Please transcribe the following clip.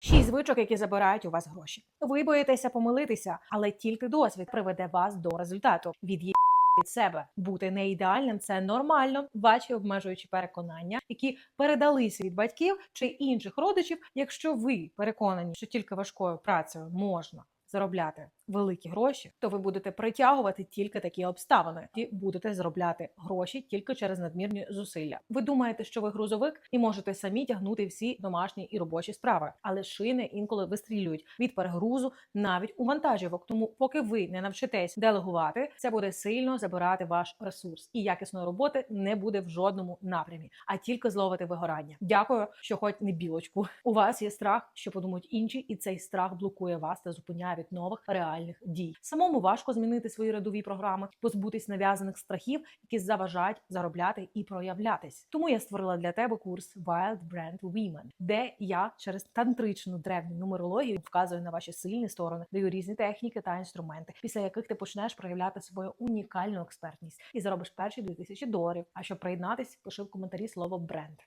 Шість звичок, які забирають у вас гроші. Ви боїтеся помилитися, але тільки досвід приведе вас до результату. Від'їб від себе бути не ідеальним це нормально. Ваші обмежуючі переконання, які передалися від батьків чи інших родичів. Якщо ви переконані, що тільки важкою працею можна заробляти великі гроші, то ви будете притягувати тільки такі обставини і будете заробляти гроші тільки через надмірні зусилля. Ви думаєте, що ви грузовик і можете самі тягнути всі домашні і робочі справи, але шини інколи вистрілюють від перегрузу навіть у вантажівок. Тому, поки ви не навчитесь делегувати, це буде сильно забирати ваш ресурс, і якісної роботи не буде в жодному напрямі, а тільки зловити вигорання. Дякую, що хоч не білочку. У вас є страх, що подумають інші, і цей страх блокує вас та зупиняє від нових реальних дій. Самому важко змінити свої рядові програми, позбутись нав'язаних страхів, які заважають заробляти і проявлятись. Тому я створила для тебе курс Wild Brand Women, де я через тантричну древню нумерологію вказую на ваші сильні сторони, даю різні техніки та інструменти, після яких ти почнеш проявляти свою унікальну експертність і заробиш перші 2000 доларів. А щоб приєднатись, пиши в коментарі слово бренд.